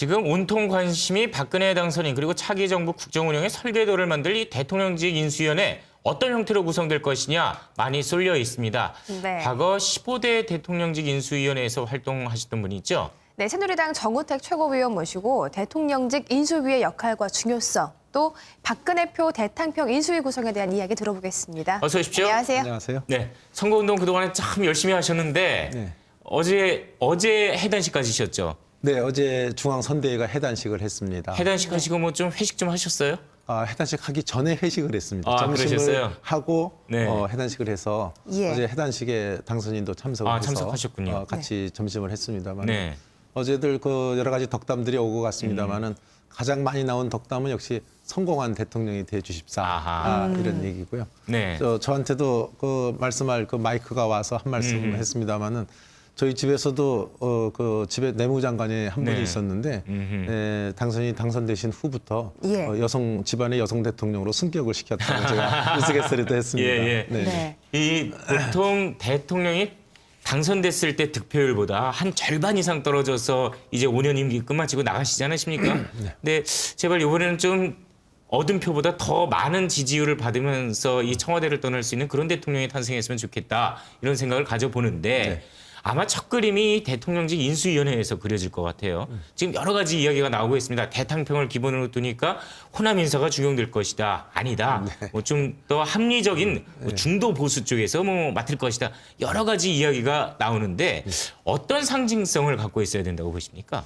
지금 온통 관심이 박근혜 당선인 그리고 차기 정부 국정 운영의 설계도를 만들 이 대통령직 인수위원회 어떤 형태로 구성될 것이냐 많이 쏠려 있습니다. 네. 과거 15대 대통령직 인수위원회에서 활동하셨던 분이 있죠. 네, 새누리당 정우택 최고위원 모시고 대통령직 인수위의 역할과 중요성, 또 박근혜표 대탕평 인수위 구성에 대한 이야기 들어보겠습니다. 어서 오십시오. 안녕하세요. 안녕하세요. 네, 선거운동 그동안에 참 열심히 하셨는데 네. 어제 어제 해단식까지셨죠. 네, 어제 중앙선대위가 해단식을 했습니다. 해단식 하시고 뭐 좀 회식 좀 하셨어요? 아, 해단식 하기 전에 회식을 했습니다. 아, 점심을 그러셨어요? 하고 네. 어, 해단식을 해서 예. 어제 해단식에 당선인도 참석을 아, 해서 참석하셨군요. 어, 같이 점심을 했습니다만 네. 어제들 그 여러 가지 덕담들이 오고 갔습니다만은 가장 많이 나온 덕담은 역시 성공한 대통령이 돼 주십사 아하. 아, 이런 얘기고요. 네. 저, 저한테도 그 말씀할 그 마이크가 와서 한 말씀 음. 을 했습니다마는 저희 집에서도 어, 그 집에 내무장관이 한 분이 네. 있었는데 음흠. 에, 당선이 당선되신 후부터 예. 어, 여성 집안의 여성 대통령으로 승격을 시켰다고 제가 우스갯소리도 했습니다. 예, 예. 네. 네. 이 보통 대통령이 당선됐을 때 득표율보다 한 절반 이상 떨어져서 이제 5년 임기 끝마치고 나가시지 않으십니까? 네. 근데 제발 이번에는 좀 얻은 표보다 더 많은 지지율을 받으면서 이 청와대를 떠날 수 있는 그런 대통령이 탄생했으면 좋겠다 이런 생각을 가져보는데 네. 아마 첫 그림이 대통령직 인수위원회에서 그려질 것 같아요. 지금 여러 가지 이야기가 나오고 있습니다. 대탕평을 기본으로 두니까 호남 인사가 중용될 것이다. 아니다. 뭐좀 더 합리적인 뭐 중도 보수 쪽에서 뭐 맡을 것이다. 여러 가지 이야기가 나오는데 어떤 상징성을 갖고 있어야 된다고 보십니까?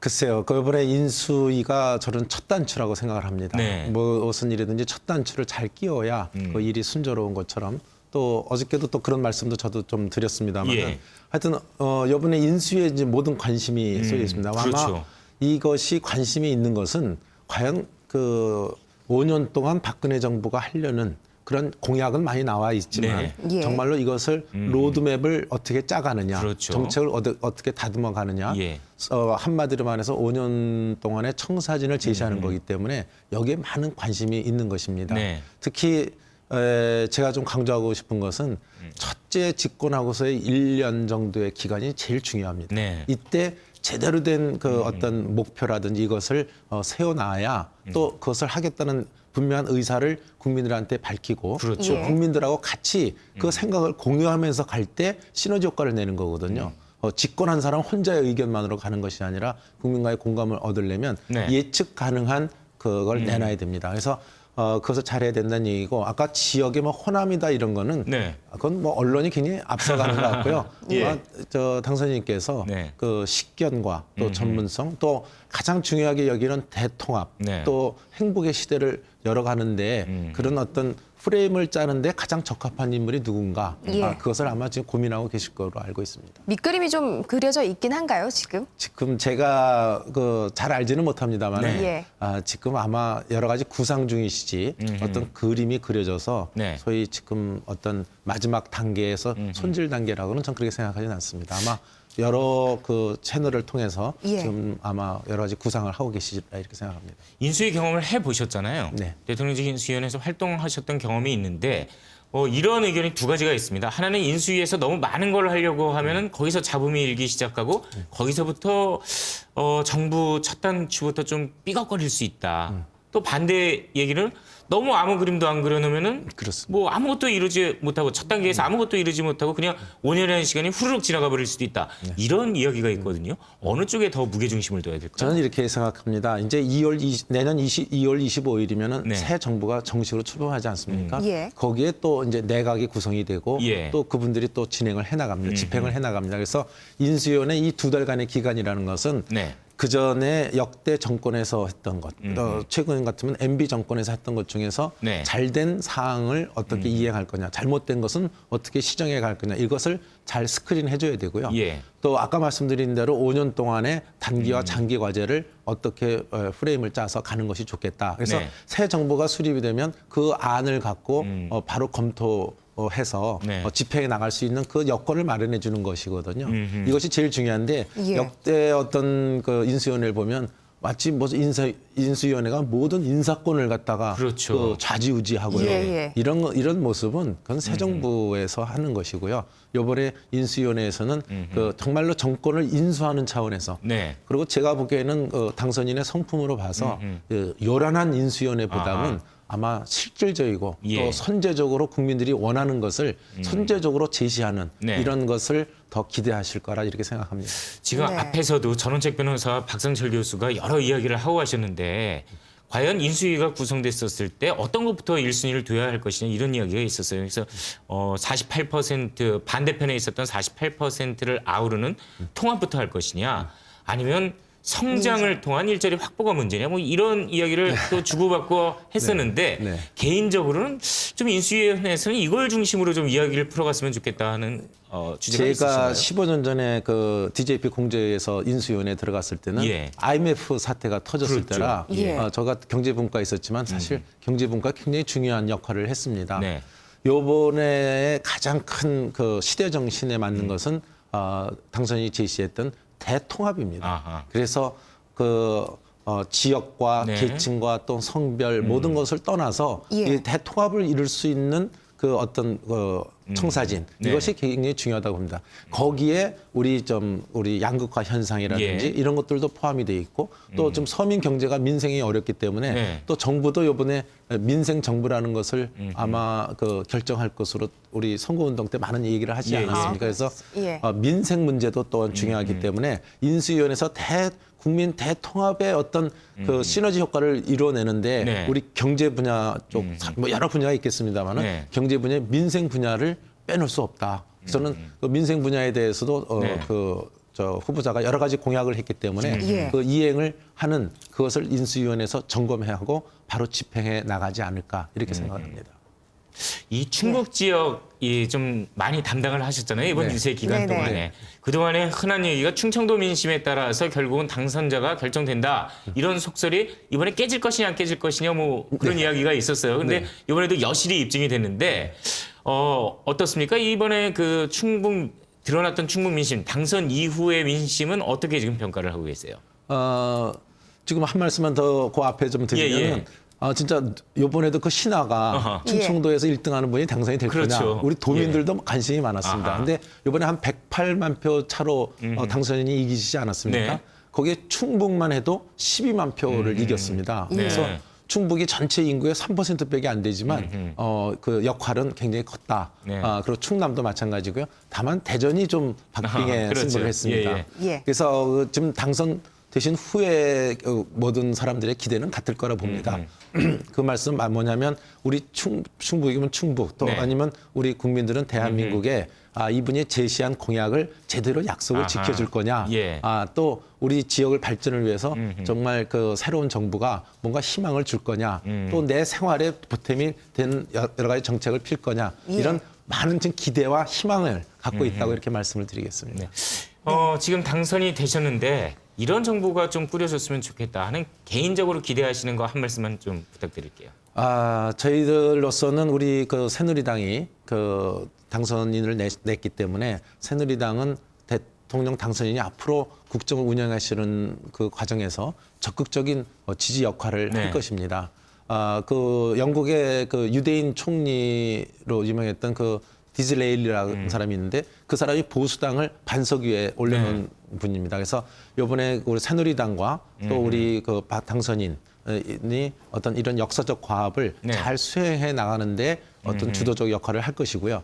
글쎄요, 그 이번에 인수위가 저는 첫 단추라고 생각을 합니다. 네. 뭐 무슨 일이든지 첫 단추를 잘 끼워야 음. 그 일이 순조로운 것처럼 또 어저께도 또 그런 말씀도 저도 좀 드렸습니다만 예. 하여튼 어 이번에 인수위에 이제 모든 관심이 쏠려 있습니다. 아마 그렇죠. 이것이 관심이 있는 것은 과연 그 5년 동안 박근혜 정부가 하려는 그런 공약은 많이 나와 있지만 네. 예. 정말로 이것을 로드맵을 어떻게 짜가느냐, 그렇죠. 정책을 어드- 어떻 게 다듬어 가느냐, 예. 어, 한마디로 말해서 5년 동안의 청사진을 제시하는 거기 때문에 여기에 많은 관심이 있는 것입니다. 네. 특히 에, 제가 좀 강조하고 싶은 것은 첫째 집권하고서의 1년 정도의 기간이 제일 중요합니다. 네. 이때 제대로 된 그 어떤 목표라든지 이것을 어, 세워놔야 또 그것을 하겠다는 분명한 의사를 국민들한테 밝히고 그렇죠. 또 국민들하고 같이 그 생각을 공유하면서 갈 때 시너지 효과를 내는 거거든요. 어, 집권한 사람 혼자의 의견만으로 가는 것이 아니라 국민과의 공감을 얻으려면 네. 예측 가능한 그걸 내놔야 됩니다. 그래서 어, 그것을 잘해야 된다는 얘기고 아까 지역에 뭐 호남이다 이런 거는 네. 그건 뭐 언론이 굉장히 앞서가는 것 같고요. 예. 아마 저 당선인께서 네. 그 식견과 또 전문성 또 가장 중요하게 여기는 대통합 네. 또 행복의 시대를 열어가는데 음. 그런 어떤 프레임을 짜는데 가장 적합한 인물이 누군가 예. 아, 그것을 아마 지금 고민하고 계실 거로 알고 있습니다. 밑그림이 좀 그려져 있긴 한가요, 지금? 지금 제가 그 잘 알지는 못합니다만 네. 예. 아, 지금 아마 여러 가지 구상 중이시지 어떤 그림이 그려져서 네. 소위 지금 어떤 마지막 단계에서 손질 단계라고는 전 그렇게 생각하지는 않습니다. 아마 여러 그 채널을 통해서 예. 지금 아마 여러 가지 구상을 하고 계시리라 이렇게 생각합니다. 인수위 경험을 해 보셨잖아요. 네. 대통령직 인수위원회에서 활동하셨던 경험이 있는데 어, 이런 의견이 두 가지가 있습니다. 하나는 인수위에서 너무 많은 걸 하려고 하면은 거기서 잡음이 일기 시작하고 거기서부터 어, 정부 첫 단추부터 좀 삐걱거릴 수 있다. 또 반대 얘기는 너무 아무 그림도 안 그려놓으면은 그렇습니다. 뭐 아무것도 이루지 못하고 첫 단계에서 아무것도 이루지 못하고 그냥 5년이라는 시간이 후루룩 지나가 버릴 수도 있다. 이런 이야기가 있거든요. 어느 쪽에 더 무게 중심을 둬야 될까요? 저는 이렇게 생각합니다. 이제 2월 20, 내년 20, 2월 25일이면은 네. 새 정부가 정식으로 출범하지 않습니까? 음. 예. 거기에 또 이제 내각이 구성이 되고 예. 또 그분들이 또 진행을 해 나갑니다. 집행을 해 나갑니다. 그래서 인수위원회 이 두 달간의 기간이라는 것은 네. 그 전에 역대 정권에서 했던 것, 어, 최근 같으면 MB 정권에서 했던 것 중에서 네. 잘된 사항을 어떻게 이행할 거냐, 잘못된 것은 어떻게 시정해 갈 거냐, 이것을 잘 스크린 해 줘야 되고요. 예. 또 아까 말씀드린 대로 5년 동안의 단기와 장기 과제를 어떻게 어, 프레임을 짜서 가는 것이 좋겠다. 그래서 네. 새 정부가 수립이 되면 그 안을 갖고 어, 바로 검토 해서 네. 어, 집행해 나갈 수 있는 그 여건을 마련해 주는 것이거든요. 이것이 제일 중요한데 예. 역대 어떤 그 인수위원회를 보면 마치 뭐 인사 인수위원회가 모든 인사권을 갖다가 그렇죠. 그 좌지우지하고요. 예, 예. 이런 거- 이런 모습은 그건 새 정부에서 하는 것이고요. 요번에 인수위원회에서는 그 정말로 정권을 인수하는 차원에서 네. 그리고 제가 보기에는 그 당선인의 성품으로 봐서 그 요란한 인수위원회보다는 아하. 아마 실질적이고 예. 또 선제적으로 국민들이 원하는 것을 선제적으로 제시하는 네. 이런 것을 더 기대하실 거라 이렇게 생각합니다. 지금 네. 앞에서도 전원책 변호사 박상철 교수가 여러 이야기를 하고 가셨는데 과연 인수위가 구성됐었을 때 어떤 것부터 1순위를 둬야 할 것이냐 이런 이야기가 있었어요. 그래서 어, 48% 반대편에 있었던 48%를 아우르는 통합부터 할 것이냐 아니면 성장을 통한 일자리 확보가 문제냐 뭐 이런 이야기를 또 주고받고 했었는데 네. 네. 개인적으로는 좀 인수위원회에서는 이걸 중심으로 좀 이야기를 풀어갔으면 좋겠다 하는 어, 주제가 제가 있으신가요? 15년 전에 그 DJP 공제에서 인수위원회 들어갔을 때는 예. IMF 사태가 터졌을 그렇죠. 때라 예. 어, 저가 경제분과 있었지만 사실 경제분과 굉장히 중요한 역할을 했습니다. 네. 요번에 가장 큰 그 시대 정신에 맞는 것은 어, 당선이 제시했던 대통합입니다. 아하. 그래서 그 어, 지역과 네. 계층과 또 성별 모든 것을 떠나서 예. 이 대통합을 이룰 수 있는 그 어떤 그 청사진 네. 이것이 굉장히 중요하다고 봅니다. 거기에 우리 좀 우리 양극화 현상이라든지 예. 이런 것들도 포함이 돼 있고 또 좀 서민 경제가 민생이 어렵기 때문에 네. 또 정부도 이번에 민생 정부라는 것을 아마 그 결정할 것으로 우리 선거운동 때 많은 얘기를 하지 예, 예. 않았습니까? 그래서 예. 어, 민생 문제도 또한 중요하기 때문에 인수위원회에서 대 국민 대통합의 어떤 그 시너지 효과를 이뤄내는데 네. 우리 경제 분야 쪽 뭐 여러 분야가 있겠습니다만은 네. 경제 분야 민생 분야를 빼놓을 수 없다. 저는 그 민생 분야에 대해서도 어, 네. 그저 후보자가 여러 가지 공약을 했기 때문에 예. 그 이행을 하는 그것을 인수위원회에서 점검해 하고 바로 집행해 나가지 않을까 이렇게 생각합니다. 이 충북 지역이 좀 많이 담당을 하셨잖아요 이번 네. 유세 기간 네네. 동안에 그 동안에 흔한 얘기가 충청도 민심에 따라서 결국은 당선자가 결정된다 이런 속설이 이번에 깨질 것이냐 안 깨질 것이냐 뭐 그런 네. 이야기가 있었어요. 근데 이번에도 여실히 입증이 됐는데 어 어떻습니까 이번에 그 충북 드러났던 충북 민심 당선 이후의 민심은 어떻게 지금 평가를 하고 계세요? 어, 지금 한 말씀만 더 그 앞에 좀 드리면 예, 예. 은 아, 진짜 요번에도 그 신화가 어허. 충청도에서 1등하는 분이 당선이 될 그렇죠. 거냐. 우리 도민들도 관심이 많았습니다. 아하. 근데 요번에 한 108만 표 차로 어, 당선인이 이기시지 않았습니까? 네. 거기에 충북만 해도 12만 표를 이겼습니다. 예. 그래서 네. 충북이 전체 인구의 3%밖에 안 되지만 어, 그 역할은 굉장히 컸다. 네. 아, 그리고 충남도 마찬가지고요. 다만 대전이 좀 박빙의 아하, 그렇죠. 승부를 했습니다. 예, 예. 그래서 그 지금 당선 되신 후에 그 모든 사람들의 기대는 같을 거라 봅니다. 그 말씀 뭐냐면 우리 충, 충북이면 충북 또 네. 아니면 우리 국민들은 대한민국에 아, 이분이 제시한 공약을 제대로 약속을 아하. 지켜줄 거냐. 예. 아, 또 우리 지역을 발전을 위해서 정말 그 새로운 정부가 뭔가 희망을 줄 거냐. 음. 또내 생활에 보탬이 된 여러 가지 정책을 필 거냐. 예. 이런 많은 기대와 희망을 갖고 있다고 이렇게 말씀을 드리겠습니다. 네. 어, 지금 당선이 되셨는데 이런 정부가 좀 꾸려졌으면 좋겠다 하는 개인적으로 기대하시는 거 한 말씀만 좀 부탁드릴게요. 아, 저희들로서는 우리 그 새누리당이 그 당선인을 내, 냈기 때문에 새누리당은 대통령 당선인이 앞으로 국정을 운영하시는 그 과정에서 적극적인 어, 지지 역할을 네. 할 것입니다. 아, 그 영국의 그 유대인 총리로 유명했던 그 디즈레일이라는 음. 사람이 있는데 그 사람이 보수당을 반석 위에 올려놓은 네. 분입니다. 그래서 이번에 우리 새누리당과 음. 또 우리 그 바- 당선인 이 어떤 이런 역사적 과업을 네. 잘 수행해 나가는데 어떤 주도적 역할을 할 것이고요.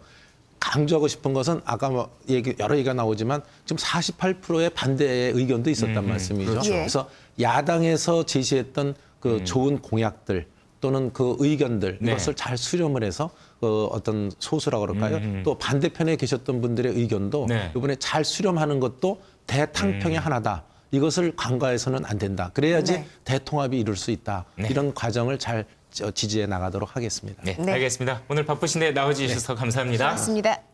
강조하고 싶은 것은 아까 뭐 얘기 여러 얘기가 나오지만 지금 48%의 반대의 의견도 있었단 말씀이죠. 그렇죠. 예. 그래서 야당에서 제시했던 그 좋은 공약들 또는 그 의견들 네. 이것을 잘 수렴을 해서 그 어떤 소수라 그럴까요? 또 반대편에 계셨던 분들의 의견도 네. 이번에 잘 수렴하는 것도 대탕평의 하나다. 이것을 간과해서는 안 된다. 그래야지 네. 대통합이 이룰 수 있다. 이런 과정을 잘 저- 지지해 나가도록 하겠습니다. 네, 네. 알겠습니다. 오늘 바쁘신데 나와주셔서 감사합니다. 고맙습니다.